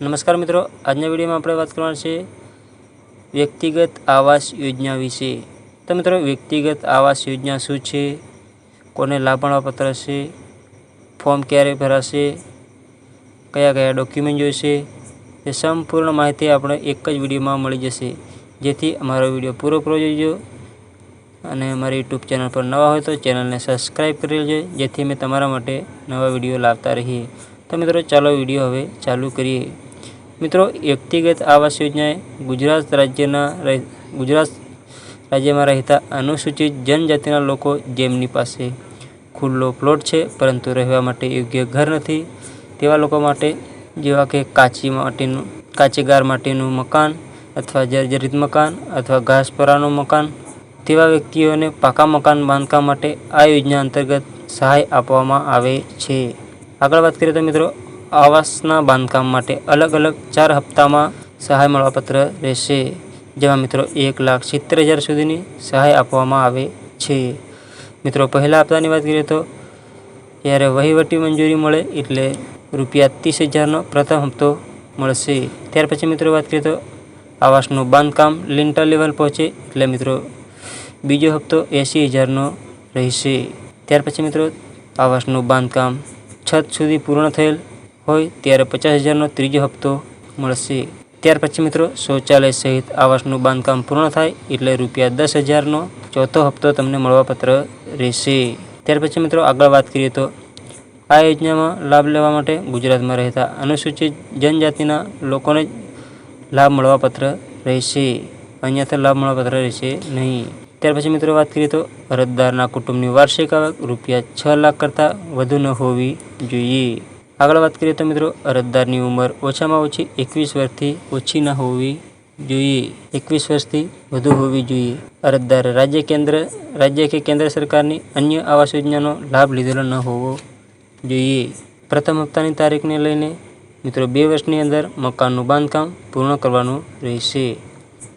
નમસ્કાર મિત્રો, આજના વિડીયોમાં આપણે વાત કરવાની છે વ્યક્તિગત આવાસ યોજના વિશે. તો મિત્રો, વ્યક્તિગત આવાસ યોજના શું છે? કોને લાભ મળવાપત્ર છે ફોર્મ ક્યારે ભરાશે? કયા કયા ડોક્યુમેન્ટ જોઈશે? એ સંપૂર્ણ માહિતી આપણે એક જ વિડીયોમાં મળી જશે. જેથી અમારો વીડિયો પૂરો પૂરો જોઈજો. અને અમારી યુટ્યુબ ચેનલ પર નવા હોય તો ચેનલને સબસ્ક્રાઈબ કરી લેજો, જેથી અમે તમારા માટે નવા વીડિયો લાવતા રહીએ. તો મિત્રો, ચાલો વીડિયો હવે ચાલુ કરીએ. મિત્રો, વ્યક્તિગત આવાસ યોજનાએ ગુજરાત રાજ્યના ગુજરાત રાજ્યમાં રહેતા અનુસૂચિત જનજાતિના લોકો જેમની પાસે ખુલ્લો પ્લોટ છે, પરંતુ રહેવા માટે યોગ્ય ઘર નથી, તેવા લોકો માટે જેવા કે કાચી માટીનું કાચીગાર માટીનું મકાન અથવા જર્જરિત મકાન અથવા ઘાસપરાનું મકાન, તેવા વ્યક્તિઓને પાકા મકાન બાંધકામ માટે આ યોજના અંતર્ગત સહાય આપવામાં આવે છે. આગળ વાત કરીએ તો મિત્રો આવાસના બાંધકામ માટે અલગ અલગ ચાર હપ્તામાં સહાય મળવાપત્ર રહેશે, જેમાં મિત્રો એક લાખ સિત્તેર હજાર સુધીની સહાય આપવામાં આવે છે. મિત્રો, પહેલા હપ્તાની વાત કરીએ તો જ્યારે વહીવટી મંજૂરી મળે એટલે રૂપિયા ત્રીસ હજારનો પ્રથમ હપ્તો મળશે. ત્યાર પછી મિત્રો વાત કરીએ તો આવાસનું બાંધકામ લિન્ટર લેવલ પહોંચે એટલે મિત્રો બીજો હપ્તો એંસી હજારનો રહેશે. ત્યાર પછી મિત્રો આવાસનું બાંધકામ છત સુધી પૂર્ણ થયેલ હોય ત્યારે પચાસ હજારનો ત્રીજો હપ્તો મળશે. ત્યાર પછી મિત્રો શૌચાલય સહિત આવાસનું બાંધકામ પૂર્ણ થાય એટલે રૂપિયા દસ હજારનો ચોથો હપ્તો તમને મળવાપત્ર રહેશે. ત્યાર પછી મિત્રો આગળ વાત કરીએ તો આ યોજનામાં લાભ લેવા માટે ગુજરાતમાં રહેતા અનુસૂચિત જનજાતિના લોકોને લાભ મળવાપત્ર રહેશે. અહીંયાથી લાભ મળવાપત્ર રહેશે નહીં. ત્યાર પછી મિત્રો વાત કરીએ તો અરજદારના કુટુંબની વાર્ષિક આવક રૂપિયા છ લાખ કરતાં વધુ ન હોવી જોઈએ. આગળ વાત કરીએ તો મિત્રો, અરજદારની ઉંમર ઓછામાં ઓછી એકવીસ વર્ષથી ઓછી ન હોવી જોઈએ. એકવીસ વર્ષથી વધુ હોવી જોઈએ. અરજદાર રાજ્ય કેન્દ્ર, રાજ્ય કે કેન્દ્ર સરકારની અન્ય આવાસ યોજનાનો લાભ લીધેલો ન હોવો જોઈએ. પ્રથમ હપ્તાની તારીખને લઈને મિત્રો, બે વર્ષની અંદર મકાનનું બાંધકામ પૂર્ણ કરવાનું રહેશે.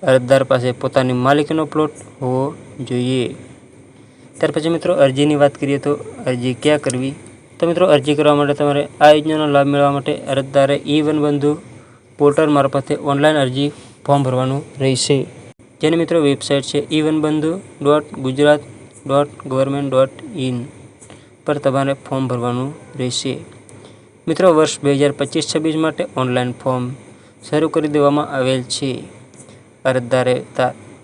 અરજદાર પાસે પોતાની માલિકીનો પ્લોટ હોવો જોઈએ. ત્યાર પછી મિત્રો, અરજીની વાત કરીએ તો અરજી ક્યાં કરવી? તો મિત્રો, અરજી કરવા માટે તમારે આ યોજનાનો લાભ મેળવવા માટે અરજદારે ઈ વન બંધુ પોર્ટલ મારફતે ઓનલાઈન અરજી ફોર્મ ભરવાનું રહેશે. જેની મિત્રો વેબસાઇટ છે E Van Bandhu dot Gujarat dot government dot in પર તમારે ફોર્મ ભરવાનું રહેશે. મિત્રો, વર્ષ બે હજાર પચીસ છવ્વીસ માટે ઓનલાઈન ફોર્મ શરૂ કરી દેવામાં આવેલ છે. અરજદારે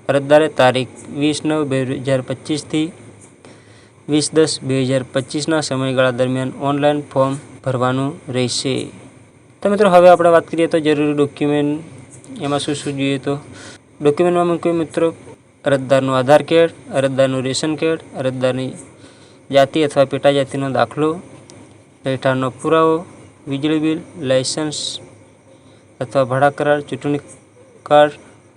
અરજદારે તારીખ વીસ નવ બે હજાર પચીસથી વીસ દસ બે હજાર પચીસના સમયગાળા દરમિયાન ઓનલાઈન ફોર્મ ભરવાનું રહેશે. તો મિત્રો, હવે આપણે વાત કરીએ તો જરૂરી ડોક્યુમેન્ટ, એમાં શું શું જોઈએ તો? ડોક્યુમેન્ટમાં મૂકીએ મિત્રો, અરજદારનું આધાર કાર્ડ, અરજદારનું રેશન કાર્ડ, અરજદારની જાતિ અથવા પેટા જાતિનો દાખલો, રહેઠાણનો પુરાવો, વીજળી બિલ લાઇસન્સ અથવા ભાડા કરાર, ચૂંટણી કાર્ડ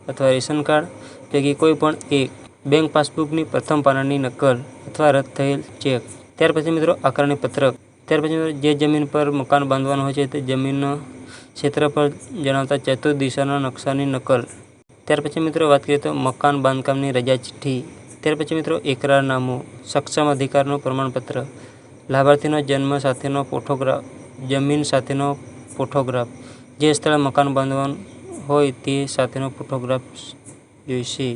અથવા રેશન કાર્ડ, પૈકી કોઈ પણ એક. બેંક પાસબુકની પ્રથમ પાનાની નકલ. અથવા રદ થયેલ ચેક ત્યાર પછી મિત્રો આકારણી પત્રક. ત્યાર પછી મિત્રો જે જમીન પર મકાન બાંધવાનું હોય છે તે જમીનનો ક્ષેત્રફળ જણાવતા ચતુર દિશાના નકશાની નકલ. ત્યાર પછી મિત્રો વાત કરીએ તો મકાન બાંધકામની રજા ચિઠ્ઠી. ત્યાર પછી મિત્રો એકરારનામું, સક્ષમ અધિકારનું પ્રમાણપત્ર. લાભાર્થીનો જન્મ સાથેનો ફોટોગ્રાફ જમીન સાથેનો ફોટોગ્રાફ. જે સ્થળે મકાન બાંધવાનું હોય તે સાથેનો ફોટોગ્રાફ જોઈશે.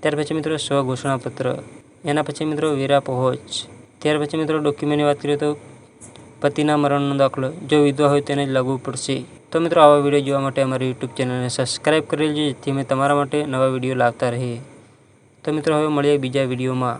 ત્યાર પછી મિત્રો સ્વઘોષણાપત્ર એના પછી મિત્રો વીરા પહોંચ ત્યાર પછી મિત્રો ડોક્યુમેન્ટની વાત કરીએ તો પતિના મરણનો દાખલો. જો વિધવા હોય તેને જ લાગુ પડશે. તો મિત્રો આવા વીડિયો જોવા માટે અમારી યુટ્યુબ ચેનલને સબસ્ક્રાઈબ કરી લેજો, જેથી અમે તમારા માટે નવા વીડિયો લાવતા રહીએ. તો મિત્રો હવે મળીએ બીજા વિડીયોમાં.